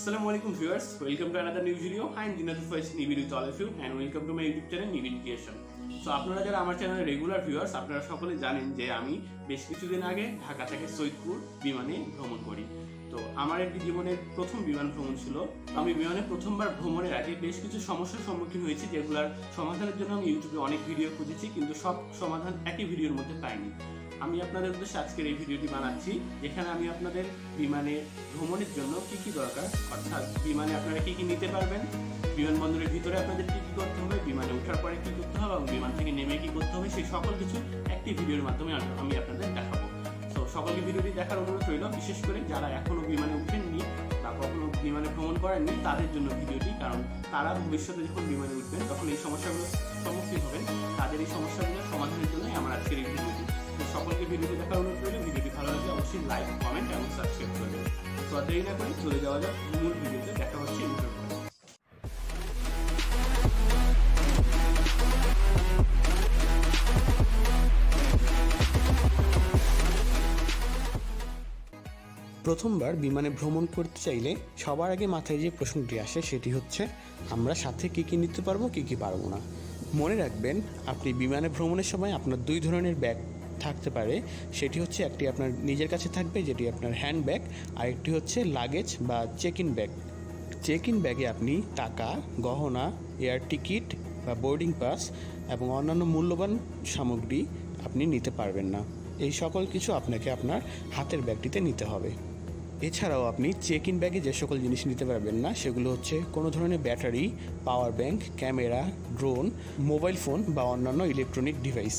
Assalamu alaikum viewers, welcome to another new video. I am Dinatul Faiz Nibi with all of you and welcome to my YouTube channel Nibi Education. So আপনারা যারা আমার চ্যানেলের regular viewers আপনারা সকলে জানেন যে আমি বেশ কিছুদিন আগে ঢাকা থেকে সৈয়দপুর বিমানে ভ্রমণ করি তো আমার একটি জীবনের প্রথম বিমান ভ্রমণ ছিল আমি বিমানে প্রথমবার ভ্রমণের আগে বেশ কিছু সমস্যার সম্মুখীন হয়েছি যেগুলোর সমাধানের জন্য আমি ইউটিউবে অনেক ভিডিও খুঁজেছি কিন্তু সব সমাধান একই ভিডিওর মধ্যে পাইনি আমি আপনাদের উদ্দেশ্যে আজকের এই ভিডিওটি বানাচ্ছি, যেখানে আমি আপনাদের বিমানে ভ্রমণের জন্য কি কি দরকার, অর্থাৎ বিমানে আপনারা কি কি নিতে পারবেন, বিমানবন্দরের ভিতরে আপনাদের কি কি করতে হবে, বিমানে ওঠার পরে কি করতে হবে এবং বিমান থেকে নেমে কি করতে হবে, সেই সকল কিছু একটি ভিডিওর মাধ্যমে আমি- আপনাদের দেখাবো। তো সকলকে ভিডিওটি দেখার অনুরোধ রইল, বিশেষ করে যারা এখনও বিমানে উঠেননি বা কখনো বিমানে ভ্রমণ করেননি, তাদের জন্য ভিডিওটি, কারণ তারা ভবিষ্যতে যখন বিমানে উঠবেন, তখন এই সমস্যাগুলো সম্মুখীন হবেন। তাদের এই সমস্যাগুলোর সমাধানের জন্যই আমার আজকের এই ভিডিওটি। সকলকে ভিডিওটি দেখার অনুরোধ রইল ভিডিওটি ভালো লাগলে অবশ্যই লাইক কমেন্ট এবং সাবস্ক্রাইব করবেন তো আর দেরি না করে চলে যাওয়া যাক মূল ভিডিওতে, দেখা হচ্ছে প্রথমবার বিমানে ভ্রমণ করতে চাইলে সবার আগে মাথায় যে প্রশ্নটি আসে সেটি হচ্ছে, আমরা সাথে কী কী নিতে পারব, কী কী পারব না? মনে রাখবেন, আপনি বিমানে ভ্রমণের সময় আপনার দুই ধরনের ব্যাগ থাকতে পারে, সেটি হচ্ছে একটি আপনার নিজের কাছে থাকবে, যেটি আপনার হ্যান্ড ব্যাগ আর একটি হচ্ছে লাগেজ বা check in bag check in ব্যাগে আপনি টাকা, গহনা এয়ার টিকিট বা বোর্ডিং পাস এবং অন্যান্য মূল্যবান সামগ্রী আপনি নিতে পারবেন না। এই সকল কিছু আপনাকে আপনার হাতের ব্যাগটিতে নিতে হবে। এছাড়াও আপনি চেক ইন ব্যাগে যে সকল জিনিস নিতে পারবেন না, সেগুলো হচ্ছে কোনো ধরনের battery power bank camera drone mobile phone বা অন্যান্য ইলেকট্রনিক ডিভাইস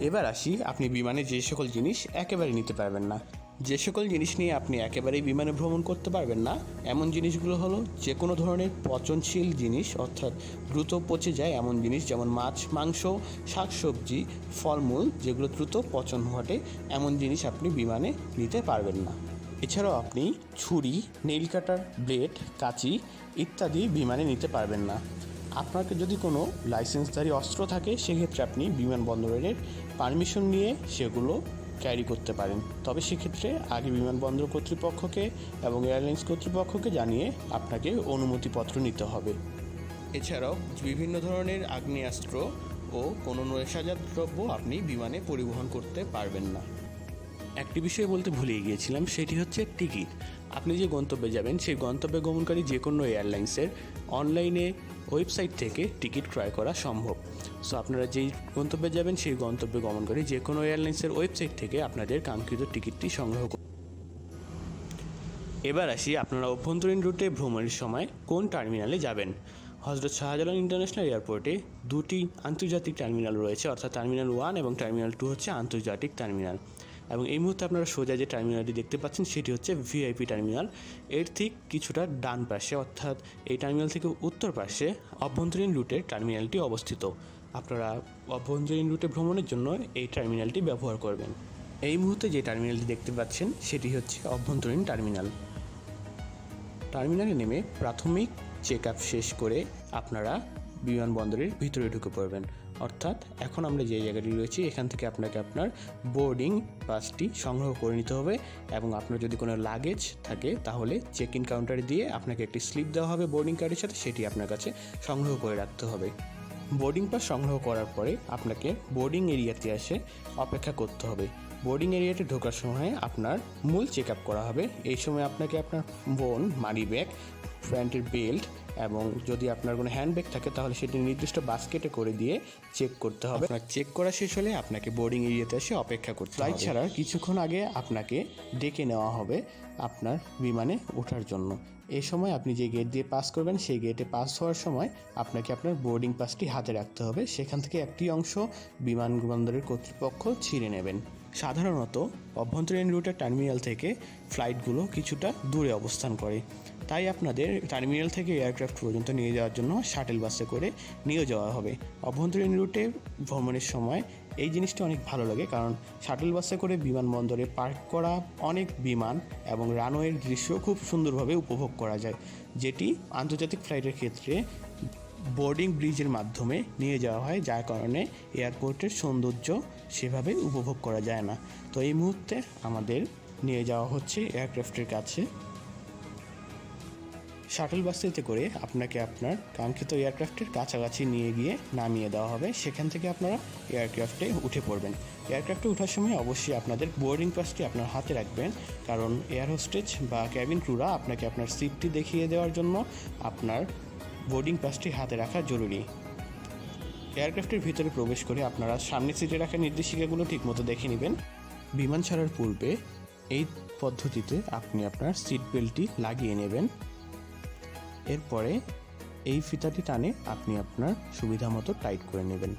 এবার আসি আপনি বিমানে যে সকল জিনিস একেবারে নিতে পারবেন না। যে সকল জিনিস নিয়ে আপনি একেবারেই বিমানে ভ্রমণ করতে পারবেন না, এমন জিনিসগুলো হলো যে কোনো ধরনের পচনশীল জিনিস, অর্থাৎ দ্রুত পচে যায় এমন জিনিস যেমন মাছ, মাংস, শাকসবজি, ফলমূল, যেগুলো দ্রুত পচন ঘটে, এমন জিনিস আপনি বিমানে নিতে পারবেন না। এছাড়াও আপনি ছুরি, নেইল কাটার ব্লেড, কাঁচি ইত্যাদি বিমানে নিতে পারবেন না। আপনাকে যদি কোনো লাইসেন্সধারী অস্ত্র থাকে সেক্ষেত্রে আপনি বিমানবন্দরের পারমিশন নিয়ে সেগুলো ক্যারি করতে পারেন। তবে সেক্ষেত্রে আগে বিমানবন্দর কর্তৃপক্ষকে এবং এয়ারলাইন্স কর্তৃপক্ষকে জানিয়ে আপনাকে অনুমতিপত্র নিতে হবে। এছাড়াও বিভিন্ন ধরনের আগ্নেয়াস্ত্র ও কোনো নেশাজাত দ্রব্য আপনি বিমানে পরিবহন করতে পারবেন না। একটি বিষয় বলতে ভুলে গিয়েছিলাম সেটি হচ্ছে টিকিট। আপনি যে গন্তব্যে যাবেন সেই গন্তব্যে গমনকারী যে কোনো এয়ারলাইন্সের অনলাইনে ওয়েবসাইট থেকে টিকিট ক্রয় করা সম্ভব। সো আপনারা যেই গন্তব্যে যাবেন, সেই গন্তব্যে গমনকারী যে কোনো এয়ারলাইন্সের ওয়েবসাইট থেকে আপনাদের কাঙ্ক্ষিত টিকিটটি সংগ্রহ করুন এবার আসি আপনারা অভ্যন্তরীণ রুটে ভ্রমণের সময় কোন টার্মিনালে যাবেন? হজরত শাহজালাল ইন্টারন্যাশনাল এয়ারপোর্টে দুটি আন্তর্জাতিক টার্মিনাল রয়েছে, অর্থাৎ টার্মিনাল ওয়ান এবং টার্মিনাল টু হচ্ছে আন্তর্জাতিক টার্মিনাল। এবং এই মুহূর্তে আপনারা সোজা যে টার্মিনালটি দেখতে পাচ্ছেন, সেটি হচ্ছে ভিআইপি টার্মিনাল। এর ঠিক কিছুটা ডান পাশে, অর্থাৎ এই টার্মিনাল থেকে উত্তর পাশে অভ্যন্তরীণ রুটের টার্মিনালটি অবস্থিত। আপনারা অভ্যন্তরীণ রুটে ভ্রমণের জন্য এই টার্মিনালটি ব্যবহার করবেন। এই মুহূর্তে যে টার্মিনালটি দেখতে পাচ্ছেন, সেটি হচ্ছে অভ্যন্তরীণ টার্মিনাল। টার্মিনালে নেমে প্রাথমিক চেক আপ শেষ করে আপনারা বিমানবন্দরের ভিতরে ঢুকে পড়বেন। অর্থাৎ এখন আমরা যে জায়গাটি রয়েছি, এখান থেকে আপনাকে আপনার বোর্ডিং পাসটি সংগ্রহ করে নিতে হবে এবং আপনার যদি কোনো লাগেজ থাকে, তাহলে চেক ইন কাউন্টারে দিয়ে আপনাকে একটি স্লিপ দেওয়া হবে বোর্ডিং কার্ডের সাথে, সেটি আপনার কাছে সংগ্রহ করে রাখতে হবে। বোর্ডিং পাস সংগ্রহ করার পরে আপনাকে বোর্ডিং এরিয়াতে এসে অপেক্ষা করতে হবে। বোর্ডিং এরিয়াতে ঢোকার সময় আপনার মূল চেক আপ করা হবে। এই সময় আপনাকে আপনার বোন মানি ব্যাগ প্যান্টের বেল্ট এবং যদি আপনার কোনো হ্যান্ডব্যাগ থাকে তাহলে সেটি নির্দিষ্ট বাস্কেটে করে দিয়ে চেক করতে হবে। আপনার চেক করা শেষ হলে আপনাকে বোর্ডিং এরিয়াতে এসে অপেক্ষা করতে ফ্লাইট ছাড়ার কিছুক্ষণ আগে আপনাকে ডেকে নেওয়া হবে আপনার বিমানে ওঠার জন্য। এই সময় আপনি যে গেট দিয়ে পাস করবেন সেই গেটে পাস হওয়ার সময় আপনাকে আপনার বোর্ডিং পাসটি হাতে রাখতে হবে। সেখান থেকে একটি অংশ বিমানবন্দরের কর্তৃপক্ষ ছিঁড়ে নেবেন। সাধারণত অভ্যন্তরীণ রুটের টার্মিনাল থেকে ফ্লাইটগুলো কিছুটা দূরে অবস্থান করে। তাই আপনাদের টার্মিনাল থেকে এয়ারক্রাফট পর্যন্ত নিয়ে যাওয়ার জন্য শাটেল বাসে করে নিয়ে যাওয়া হবে। অভ্যন্তরীণ রুটে ভ্রমণের সময় এই জিনিসটা অনেক ভালো লাগে কারণ শাটেল বাসে করে বিমানবন্দরে পার্ক করা অনেক বিমান এবং রানওয়ের দৃশ্য খুব সুন্দরভাবে উপভোগ করা যায়, যেটি আন্তর্জাতিক ফ্লাইটের ক্ষেত্রে বোর্ডিং ব্রিজের মাধ্যমে নিয়ে যাওয়া হয়, যার কারণে এয়ারপোর্টের সৌন্দর্য সেভাবে উপভোগ করা যায় না। তো এই মুহূর্তে আমাদের নিয়ে যাওয়া হচ্ছে এয়ারক্রাফটের কাছে। শাটল বাসটিতে করে আপনাকে আপনার কাঙ্ক্ষিত এয়ারক্রাফটের কাছাকাছি নিয়ে গিয়ে নামিয়ে দেওয়া হবে। সেখান থেকে আপনারা এয়ারক্রাফটে উঠে পড়বেন। এয়ারক্রাফটে ওঠার সময় অবশ্যই আপনাদের বোর্ডিং পাসটি আপনার হাতে রাখবেন। কারণ এয়ার হোস্টেজ বা ক্যাবিন ক্রুরা আপনাকে আপনার সিটটি দেখিয়ে দেওয়ার জন্য আপনার বোর্ডিং পাসটি হাতে রাখা জরুরি। এয়ারক্রাফটের ভিতরে প্রবেশ করে আপনারা সামনে সিটে রাখা নির্দেশিকাগুলো ঠিকমতো দেখে নেবেন। বিমান ছাড়ার পূর্বে এই পদ্ধতিতে আপনি আপনার সিট বেল্টটি লাগিয়ে নেবেন। এরপরে এই ফিতাটি টানে আপনি আপনার সুবিধা মতো টাইট করে নেবেন।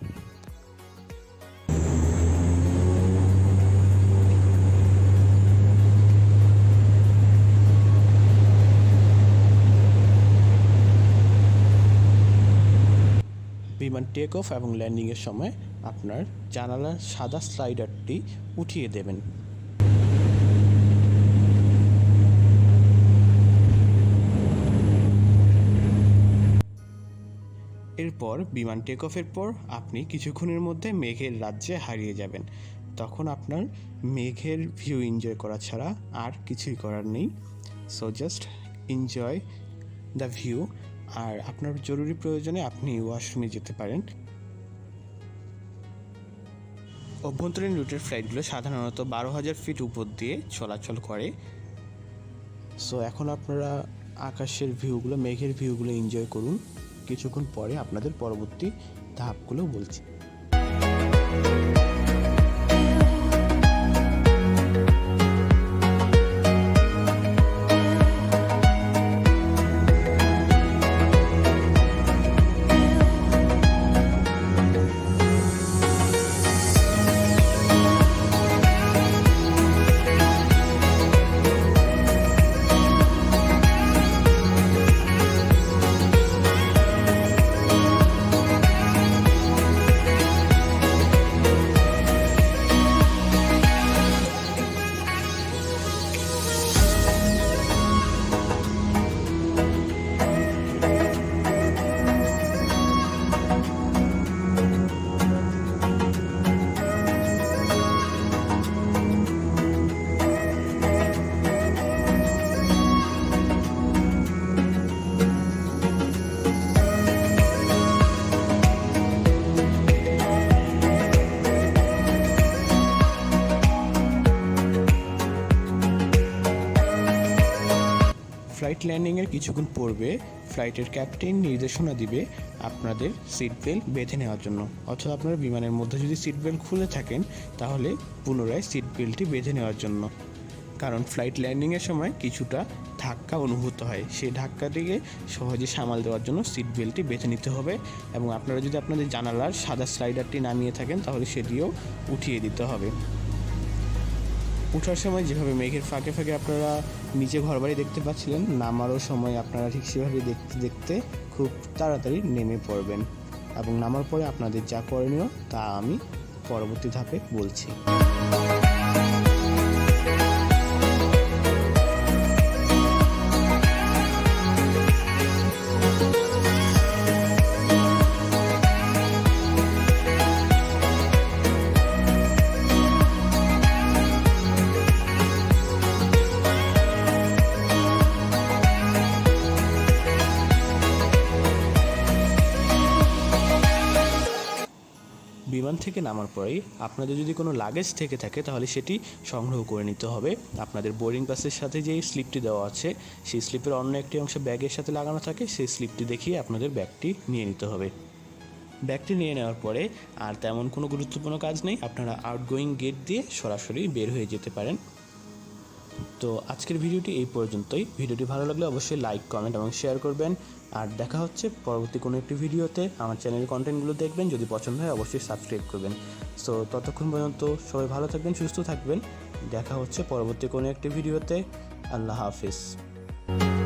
বিমান টেক অফ এবং ল্যান্ডিংয়ের সময় আপনার জানালার সাদা স্লাইডারটি উঠিয়ে দেবেন। এরপর বিমান টেক অফের পর আপনি কিছুক্ষণের মধ্যে মেঘের রাজ্যে হারিয়ে যাবেন। তখন আপনার মেঘের ভিউ এনজয় করা ছাড়া আর কিছুই করার নেই। So just enjoy the view আর আপনার জরুরি প্রয়োজনে আপনি ওয়াশরুমে যেতে পারেন। অভ্যন্তরীণ রুটের ফ্লাইটগুলো সাধারণত বারো হাজার ফিট উপর দিয়ে চলাচল করে। সো এখন আপনারা আকাশের ভিউগুলো মেঘের ভিউগুলো এনজয় করুন। কিছুক্ষণ পরে আপনাদের পরবর্তী ধাপগুলো বলছি। ল্যান্ডিংয়ের কিছুক্ষণ পূর্বে ফ্লাইটের ক্যাপ্টেন নির্দেশনা দিবে আপনাদের সিট বেল্ট বেঁধে নেওয়ার জন্য। অর্থাৎ আপনারা বিমানের মধ্যে যদি সিট বেল্ট খুলে থাকেন, তাহলে পুনরায় সিট বেল্টটি বেঁধে নেওয়ার জন্য। কারণ ফ্লাইট ল্যান্ডিংয়ের সময় কিছুটা ধাক্কা অনুভূত হয়। সেই ধাক্কাটিকে সহজে সামাল দেওয়ার জন্য সিট বেল্টটি বেঁধে নিতে হবে এবং আপনারা যদি আপনাদের জানালার সাদা স্লাইডারটি নামিয়ে থাকেন, তাহলে সেটিও উঠিয়ে দিতে হবে। ওঠার সময় যেভাবে মেঘের ফাঁকে ফাঁকে আপনারা নিচে ঘরবাড়ি দেখতে পাচ্ছিলেন, নামারও সময় আপনারা ঠিক সেভাবে দেখতে দেখতে খুব তাড়াতাড়ি নেমে পড়বেন। এবং নামার পরে আপনাদের যা করণীয় তা আমি পরবর্তী ধাপে বলছি। বিমান থেকে নামার পরেই আপনাদের যদি কোনো লাগেজ থেকে থাকে, তাহলে সেটি সংগ্রহ করে নিতে হবে। আপনাদের বোর্ডিং পাসের সাথে যেই স্লিপটি দেওয়া আছে, সেই স্লিপের অন্য একটি অংশ ব্যাগের সাথে লাগানো থাকে, সেই স্লিপটি দেখিয়ে আপনাদের ব্যাগটি নিয়ে নিতে হবে। ব্যাগটি নিয়ে নেওয়ার পরে আর তেমন কোনো গুরুত্বপূর্ণ কাজ নেই, আপনারা আউটগোয়িং গেট দিয়ে সরাসরি বের হয়ে যেতে পারেন। তো আজকের ভিডিওটি এই পর্যন্তই। ভিডিওটি ভালো লাগলে অবশ্যই লাইক কমেন্ট এবং শেয়ার করবেন। আর দেখা হচ্ছে পরবর্তী কোনো একটি ভিডিওতে। আমার চ্যানেলের কন্টেন্টগুলো দেখবেন, যদি পছন্দ হয় অবশ্যই সাবস্ক্রাইব করবেন। সো ততক্ষণ পর্যন্ত সবাই ভালো থাকবেন, সুস্থ থাকবেন। দেখা হচ্ছে পরবর্তী কোনো একটি ভিডিওতে। আল্লাহ হাফিজ।